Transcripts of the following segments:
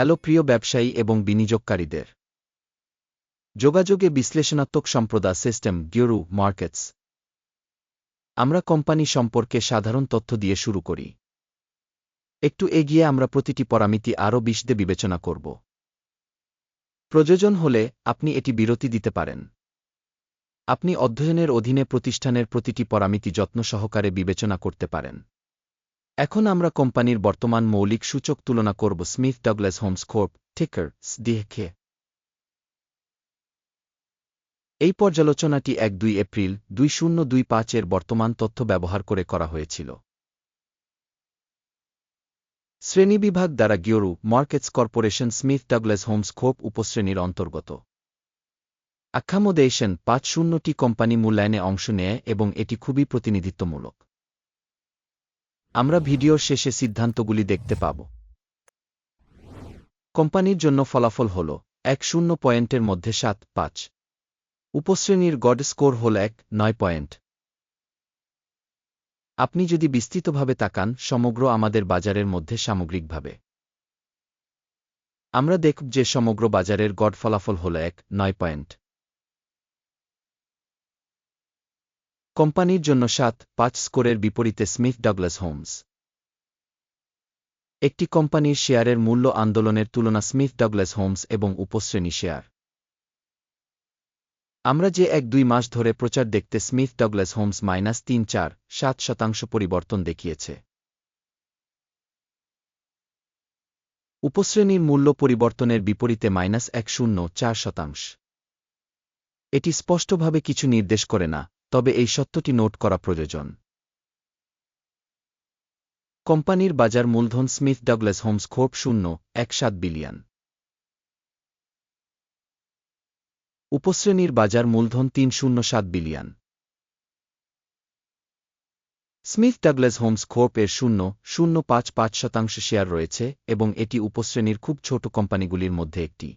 Hello প্রিয় ব্যবসায়ী এবং বিনিয়োগকারীদের। যোগাযোগে বিশ্লেষণাত্মক সম্প্রদা সিস্টেম গিওরু মার্কেটস। আমরা কোম্পানি সম্পর্কে সাধারণ তথ্য দিয়ে শুরু করি। একটু এগিয়ে আমরা প্রতিটি পরামিতি আরও বিশদে বিবেচনা করব। প্রয়োজন হলে আপনি এটি বিরতি দিতে পারেন। আপনি অধ্যয়নের অধীনে প্রতিষ্ঠানের প্রতিটি পরামিতি যত্ন সহকারে বিবেচনা করতে পারেন। এখন আমরা কোম্পানির বর্তমান মৌলিক সূচক তুলনা করব স্মিথ ডগলাস হোমস কোর্প, টিকার দেখে এই পর্যালোচনাটি এক দুই এপ্রিল দুই শূন্য দুই পাঁচের বর্তমান তথ্য ব্যবহার করে করা হয়েছিল। শ্রেণীবিভাগ দ্বারা গিওরু markets corporation Smith Douglas Holmes খোপ উপশ্রেণীর অন্তর্গত। আখ্যামোদেশন পাঁচ শূন্যটি কোম্পানি মূল্যায়নে অংশ নেয় এবং এটি খুবই প্রতিনিধিত্বমূলক। আমরা ভিডিওর শেষে সিদ্ধান্তগুলি দেখতে পাব। কোম্পানির জন্য ফলাফল হল এক শূন্য পয়েন্টের মধ্যে সাত, পাঁচ। উপশ্রেণীর গড স্কোর হল এক, নয় পয়েন্ট। আপনি যদি বিস্তৃতভাবে তাকান, সমগ্র আমাদের বাজারের মধ্যে সামগ্রিকভাবে। আমরা দেখব যে সমগ্র বাজারের গড ফলাফল হল এক, নয় পয়েন্ট। কোম্পানির জন্য সাত, পাঁচ স্কোরের বিপরীতে স্মিথ ডগলাস হোমস। একটি কোম্পানির শেয়ারের মূল্য আন্দোলনের তুলনা স্মিথ ডগলাস হোমস এবং উপশ্রেণী শেয়ার। আমরা যে এক দুই মাস ধরে প্রচার দেখতে স্মিথ ডগলাস হোমস মাইনাস তিন চার, সাত শতাংশ পরিবর্তন দেখিয়েছে। উপশ্রেণীর মূল্য পরিবর্তনের বিপরীতে মাইনাস এক শূন্য, চার শতাংশ। এটি স্পষ্টভাবে কিছু নির্দেশ করে না তবে এই সত্যটি নোট করা প্রয়োজন। কোম্পানির বাজার মূলধন স্মিথ ডগলাস হোমস খোপ শূন্য, এক সাত বিলিয়ন। উপশ্রেণীর বাজার মূলধন তিন শূন্য সাত বিলিয়ন। স্মিথ ডাগলাস হোমস খোপ এর শূন্য শূন্য পাঁচ পাঁচ শতাংশ শেয়ার রয়েছে এবং এটি উপশ্রেণীর খুব ছোট কোম্পানিগুলির মধ্যে একটি।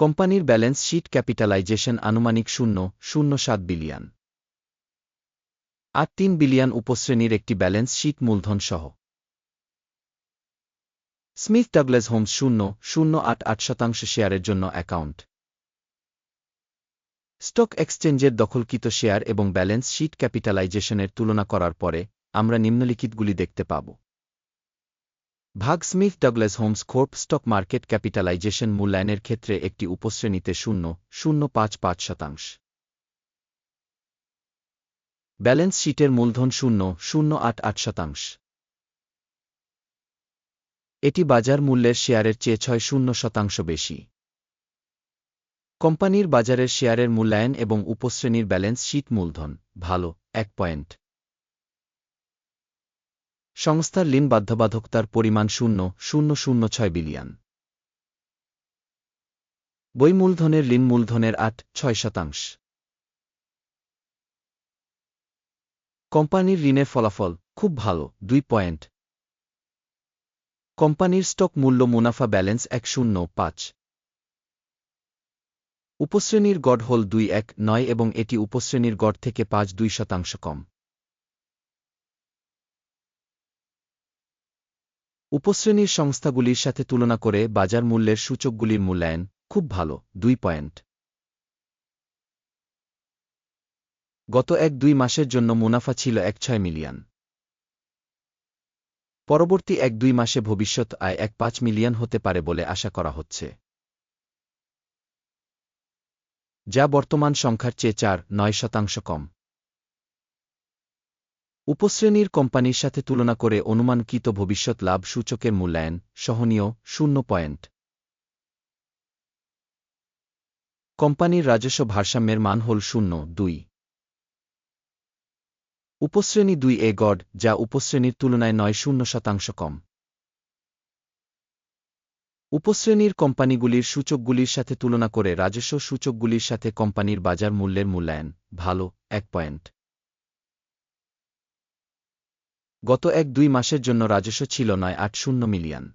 কোম্পানির ব্যালেন্স শিট ক্যাপিটালাইজেশন আনুমানিক শূন্য শূন্য সাত বিলিয়ন। আট তিন বিলিয়ন উপশ্রেণীর একটি ব্যালেন্স শিট মূলধন সহ স্মিথ ডাগলাস হোমস শূন্য শূন্য আট আট শতাংশ শেয়ারের জন্য অ্যাকাউন্ট। স্টক এক্সচেঞ্জের দখলকৃত শেয়ার এবং ব্যালেন্স শিট ক্যাপিটালাইজেশনের তুলনা করার পরে আমরা নিম্নলিখিতগুলি দেখতে পাব। ভাগ স্মিথ ডগলাস হোমস খোর্প স্টক মার্কেট ক্যাপিটালাইজেশন মূল্যায়নের ক্ষেত্রে একটি উপশ্রেণীতে শূন্য শূন্য পাঁচ পাঁচ শতাংশ। ব্যালেন্স শিটের মূলধন শূন্য শূন্য আট আট শতাংশ। এটি বাজার মূল্যের শেয়ারের চেয়ে ছয় শূন্য শতাংশ বেশি। কোম্পানির বাজারের শেয়ারের মূল্যায়ন এবং উপশ্রেণীর ব্যালেন্স শিট মূলধন, ভালো, এক পয়েন্ট। সংস্থার ঋণ বাধ্যবাধকতার পরিমাণ শূন্য শূন্য শূন্য ছয় বিলিয়ন। বই মূলধনের ঋণ মূলধনের আট, ছয় শতাংশ। কোম্পানির ঋণের ফলাফল খুব ভালো, দুই পয়েন্ট। কোম্পানির স্টক মূল্য মুনাফা ব্যালেন্স এক শূন্য, পাঁচ। উপশ্রেণীর গড় হল দুই এক, নয় এবং এটি উপশ্রেণীর গড় থেকে পাঁচ, দুই শতাংশ কম। উপশ্রেণীর সংস্থাগুলির সাথে তুলনা করে বাজার মূল্যের সূচকগুলির মূল্যায়ন খুব ভালো, দুই পয়েন্ট। গত এক দুই মাসের জন্য মুনাফা ছিল এক ছয় মিলিয়ন। পরবর্তী এক দুই মাসে ভবিষ্যৎ আয় এক পাঁচ মিলিয়ন হতে পারে বলে আশা করা হচ্ছে। যা বর্তমান সংখ্যার চেয়ে চার, নয় শতাংশ কম। উপশ্রেণীর কোম্পানির সাথে তুলনা করে অনুমানকৃত ভবিষ্যৎ লাভ সূচকের মূল্যায়ন সহনীয় শূন্য পয়েন্ট। কোম্পানির রাজস্ব ভারসাম্যের মান হল শূন্য, দুই। উপশ্রেণী দুই এ গড, যা উপশ্রেণীর তুলনায় নয় শূন্য শতাংশ কম। উপশ্রেণীর কোম্পানিগুলির সূচকগুলির সাথে তুলনা করে রাজস্ব সূচকগুলির সাথে কোম্পানির বাজার মূল্যের মূল্যায়ন, ভালো, এক পয়েন্ট। গত এক দুই মাসের জন্য রাজস্ব ছিল নয় আট শূন্য মিলিয়ন।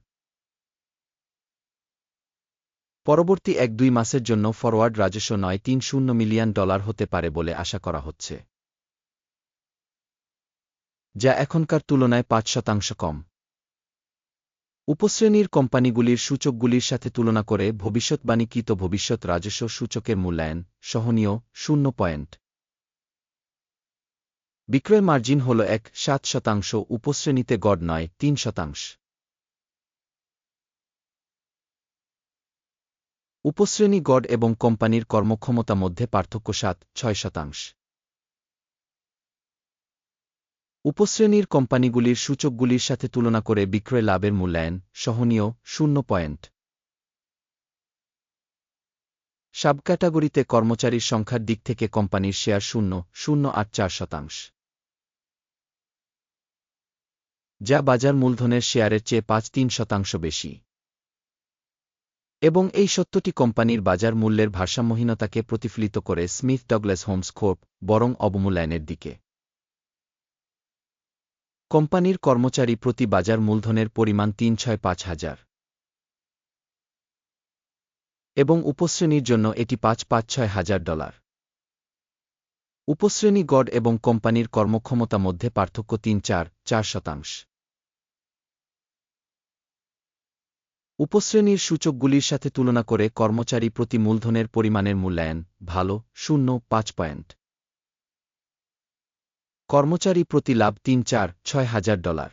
পরবর্তী এক দুই মাসের জন্য ফরওয়ার্ড রাজস্ব নয় তিন শূন্য মিলিয়ন ডলার হতে পারে বলে আশা করা হচ্ছে। যা এখনকার তুলনায় পাঁচ শতাংশ কম। উপশ্রেণীর কোম্পানিগুলির সূচকগুলির সাথে তুলনা করে ভবিষ্যৎবাণীকৃত ভবিষ্যৎ রাজস্ব সূচকের মূল্যায়ন সহনীয় শূন্য পয়েন্ট। বিক্রয় মার্জিন হল এক সাত শতাংশ, উপশ্রেণীতে গড় নয়, তিন শতাংশ। উপশ্রেণী গড় এবং কোম্পানির কর্মক্ষমতা মধ্যে পার্থক্য সাত, ছয় শতাংশ। উপশ্রেণীর কোম্পানিগুলির সূচকগুলির সাথে তুলনা করে বিক্রয় লাভের মূল্যায়ন সহনীয় শূন্য পয়েন্ট। সাব ক্যাটাগরিতে কর্মচারীর সংখ্যার দিক থেকে কোম্পানির শেয়ার শূন্য শূন্য আট চার শতাংশ। যা বাজার মূলধনের শেয়ারের চেয়ে পাঁচ তিন শতাংশ বেশি। এবং এই সত্যটি কোম্পানির বাজার মূল্যের ভারসাম্যহীনতাকে প্রতিফলিত করে স্মিথ ডগলেস হোমস খোপ বরং অবমূল্যায়নের দিকে। কোম্পানির কর্মচারী প্রতি বাজার মূলধনের পরিমাণ তিন ছয় পাঁচ হাজার। এবং উপশ্রেণীর জন্য এটি পাঁচ পাঁচ ছয় হাজার ডলার। উপশ্রেণী গড় এবং কোম্পানির কর্মক্ষমতা মধ্যে পার্থক্য তিন চার চার শতাংশ। উপশ্রেণীর সূচকগুলির সাথে তুলনা করে কর্মচারী প্রতি মূলধনের পরিমাণের মূল্যায়ন ভালো, শূন্য, পাঁচ পয়েন্ট। কর্মচারী প্রতি লাভ তিন, চার, ছয় হাজার ডলার।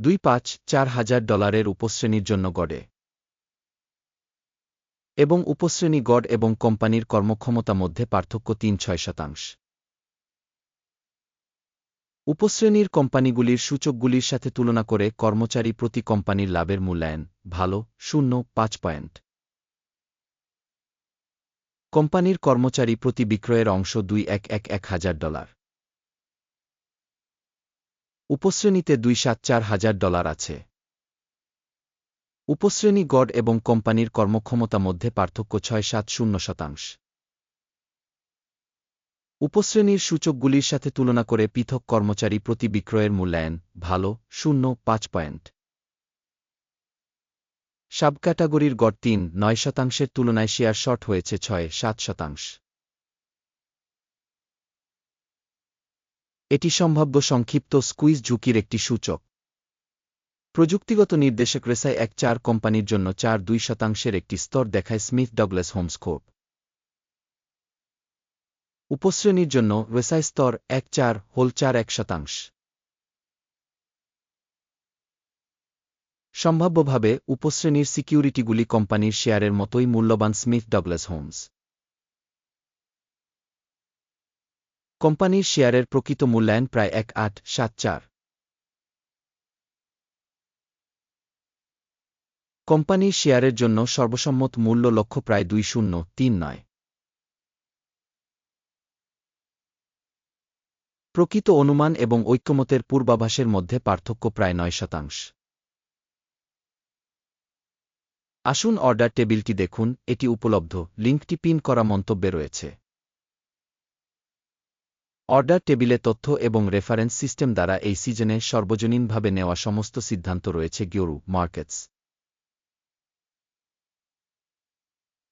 দুই, পাঁচ, চার হাজার ডলারের উপশ্রেণীর জন্য গড়ে। এবং উপশ্রেণী গড় এবং কোম্পানির কর্মক্ষমতা মধ্যে পার্থক্য তিন, ছয় শতাংশ। উপশ্রেণীর কোম্পানিগুলির সূচকগুলির সাথে তুলনা করে কর্মচারী প্রতি কোম্পানির লাভের মূল্যায়ন ভালো, শূন্য, পাঁচ পয়েন্ট। কোম্পানির কর্মচারী প্রতি বিক্রয়ের অংশ দুই এক এক এক হাজার ডলার। উপশ্রেণীতে দুই সাত চার হাজার ডলার আছে। উপশ্রেণী গড় এবং কোম্পানির কর্মক্ষমতা মধ্যে পার্থক্য ছয় সাত শূন্য শতাংশ। উপশ্রেণীর সূচকগুলির সাথে তুলনা করে পৃথক কর্মচারী প্রতি বিক্রয়ের মূল্যায়ন ভালো, শূন্য, পাঁচ পয়েন্ট। সাব ক্যাটাগরির গড় তিন, নয় শতাংশের তুলনায় শেয়ার শর্ট হয়েছে ছয়, সাত শতাংশ। এটি সম্ভাব্য সংক্ষিপ্ত স্কুইজ ঝুঁকির একটি সূচক। প্রযুক্তিগত নির্দেশক রেসায় এক চার কোম্পানির জন্য চার দুই শতাংশের একটি স্তর দেখায় স্মিথ ডগলেস হোমস্কোপ উপশ্রেণীর জন্য রেসাই স্তর এক চার, হোল চার এক শতাংশ। সম্ভাব্যভাবে উপশ্রেণীর সিকিউরিটিগুলি কোম্পানির শেয়ারের মতোই মূল্যবান স্মিথ ডগলাস হোমস। কোম্পানির শেয়ারের প্রকৃত মূল্যায়ন প্রায় এক আট, সাত চার। কোম্পানির শেয়ারের জন্য সর্বসম্মত মূল্য লক্ষ্য প্রায় দুই শূন্য, তিন নয়। প্রকৃত অনুমান এবং ঐক্যমতের পূর্বাভাসের মধ্যে পার্থক্য প্রায় নয় শতাংশ। আসুন অর্ডার টেবিলটি দেখুন, এটি উপলব্ধ, লিঙ্কটি পিন করা মন্তব্যে রয়েছে। অর্ডার টেবিলে তথ্য এবং রেফারেন্স সিস্টেম দ্বারা এই সিজনে সর্বজনীনভাবে নেওয়া সমস্ত সিদ্ধান্ত রয়েছে গিওরু, মার্কেটস।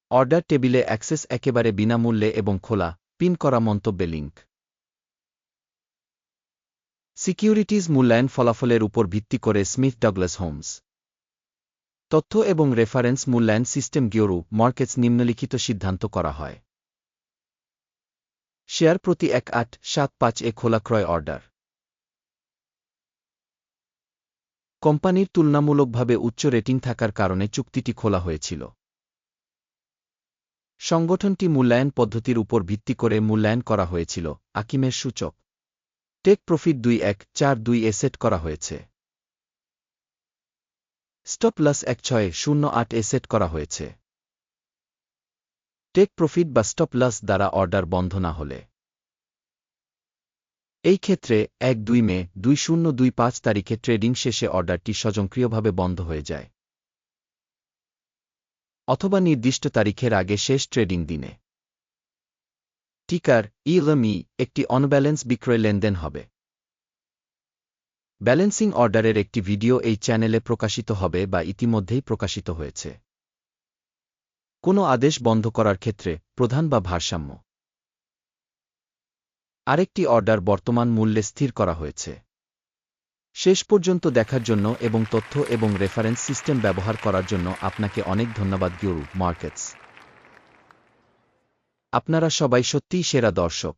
অর্ডার টেবিলে অ্যাক্সেস একেবারে বিনামূল্যে এবং খোলা, পিন করা মন্তব্যে লিঙ্ক। সিকিউরিটিজ মূল্যায়ন ফলাফলের উপর ভিত্তি করে স্মিথ ডগলাস হোমস। তথ্য এবং রেফারেন্স মূল্যায়ন সিস্টেম গিওরু মার্কেটস নিম্নলিখিত সিদ্ধান্ত করা হয়। শেয়ার প্রতি এক আট সাত পাঁচ এ খোলা ক্রয় অর্ডার। কোম্পানির তুলনামূলকভাবে উচ্চ রেটিং থাকার কারণে চুক্তিটি খোলা হয়েছিল। সংগঠনটি মূল্যায়ন পদ্ধতির উপর ভিত্তি করে মূল্যায়ন করা হয়েছিল, আকিমের সূচক। টেক প্রফিট দুই এক চার দুই এ সেট করা হয়েছে। স্টপ লস এক ছয় শূন্য আট এ সেট করা হয়েছে। টেক প্রফিট বা স্টপ লস দ্বারা অর্ডার বন্ধ না হলে। এই ক্ষেত্রে এক দুই মে দুই শূন্য দুই পাঁচ তারিখে ট্রেডিং শেষে অর্ডারটি স্বয়ংক্রিয়ভাবে বন্ধ হয়ে যায়। অথবা নির্দিষ্ট তারিখের আগে শেষ ট্রেডিং দিনে। টিকার ইলমি একটি অনব্যালেন্স বিক্রয় লেনদেন হবে। ব্যালেন্সিং অর্ডারের একটি ভিডিও এই চ্যানেলে প্রকাশিত হবে বা ইতিমধ্যেই প্রকাশিত হয়েছে। কোনো আদেশ বন্ধ করার ক্ষেত্রে প্রধান বা ভারসাম্য। আরেকটি অর্ডার বর্তমান মূল্যে স্থির করা হয়েছে। শেষ পর্যন্ত দেখার জন্য এবং তথ্য এবং রেফারেন্স সিস্টেম ব্যবহার করার জন্য আপনাকে অনেক ধন্যবাদ গিউরু মার্কেটস। আপনারা সবাই সত্যিই সেরা দর্শক।